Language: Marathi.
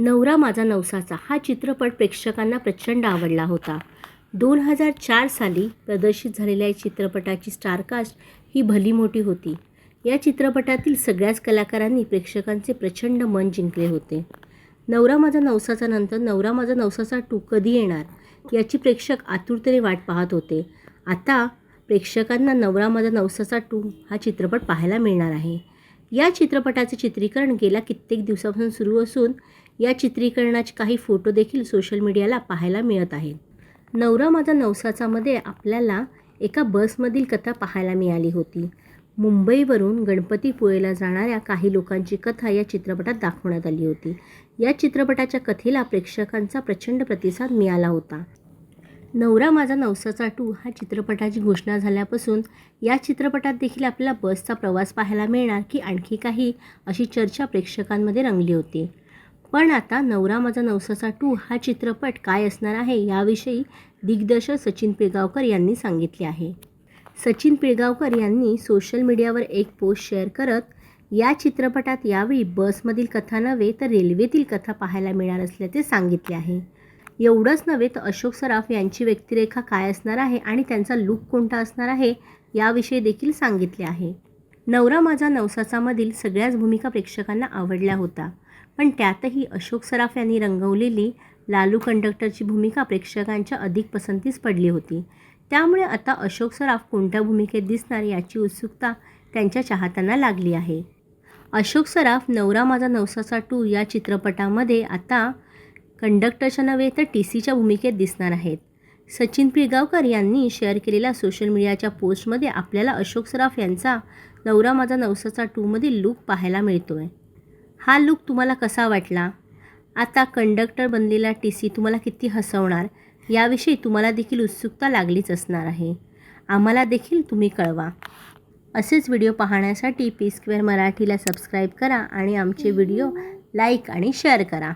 नवरा माझा नवसाचा हा चित्रपट प्रेक्षकांना प्रचंड आवडला होता. दोन हजार चार साली प्रदर्शित झालेल्या या चित्रपटाची स्टारकास्ट ही भली मोठी होती. या चित्रपटातील सगळ्याच कलाकारांनी प्रेक्षकांचे प्रचंड मन जिंकले होते. नवरा माझा नवसाचा नंतर नवरा माझा नवसाचा टू कधी येणार याची प्रेक्षक आतुरतेने वाट पाहत होते. आता प्रेक्षकांना नवरा माझा नवसाचा टू हा चित्रपट पाहायला मिळणार आहे. या चित्रपटाचे चित्रीकरण गेल्या कित्येक दिवसापासून सुरू असून या चित्रीकरणाचे काही फोटो देखील सोशल मीडियाला पाहायला मिळत आहेत. नवरा माझा नवसाचामध्ये आपल्याला एका बसमधील कथा पाहायला मिळाली होती. मुंबईवरून गणपतीपुळेला जाणाऱ्या काही लोकांची कथा या चित्रपटात दाखवण्यात आली होती. या चित्रपटाच्या कथेला प्रेक्षकांचा प्रचंड प्रतिसाद मिळाला होता. नवरा माझा नवसाचा टू हा चित्रपटाची घोषणा झाल्यापासून या चित्रपटात देखील आपल्याला बसचा प्रवास पाहायला मिळणार की आणखी काही अशी चर्चा प्रेक्षकांमध्ये रंगली होती. पण आता नवरा माझा नवसाचा टू हा चित्रपट काय असणार आहे याविषयी दिग्दर्शक सचिन पिळगावकर यांनी सांगितले आहे. सचिन पिळगावकर यांनी सोशल मीडियावर एक पोस्ट शेअर करत या चित्रपटात यावेळी बसमधील कथा नव्हे तर रेल्वेतील कथा पाहायला मिळणार असल्याचे सांगितले आहे. एवढंच नव्हे तर अशोक सराफ यांची व्यक्तिरेखा काय असणार आहे आणि त्यांचा लूक कोणता असणार आहे याविषयी देखील सांगितले आहे. नवरा माझा नवसाचामधील सगळ्याच भूमिका प्रेक्षकांना आवडल्या होत्या. पण त्यातही अशोक सराफ यांनी रंगवलेली लालू कंडक्टरची भूमिका प्रेक्षकांच्या अधिक पसंतीस पडली होती. त्यामुळे आता अशोक सराफ कोणत्या भूमिकेत दिसणार याची उत्सुकता त्यांच्या चाहत्यांना लागली आहे. अशोक सराफ नवरा माझा नवसाचा टू या चित्रपटामध्ये आता कंडक्टरच्या नव्हे तर टी सीच्या भूमिकेत दिसणार आहेत. सचिन पिळगावकर यांनी शेअर केलेल्या सोशल मीडियाच्या पोस्टमध्ये आपल्याला अशोक सराफ यांचा नवरा माझा नवसाचा टूमधील लूक पाहायला मिळतो आहे हा लुक तुम्हाला कसा वाटला? आता कंडक्टर बनलेला टी सी तुम्हाला किती हसवणार? याविषयी तुम्हाला देखील उत्सुकता लागलीच असणार आहे. आम्हाला देखील तुम्ही कळवा. असेच व्हिडिओ पाहण्यासाठी पी स्क्वेअर मराठीला सबस्क्राईब करा आणि आमचे व्हिडिओ लाईक आणि शेअर करा.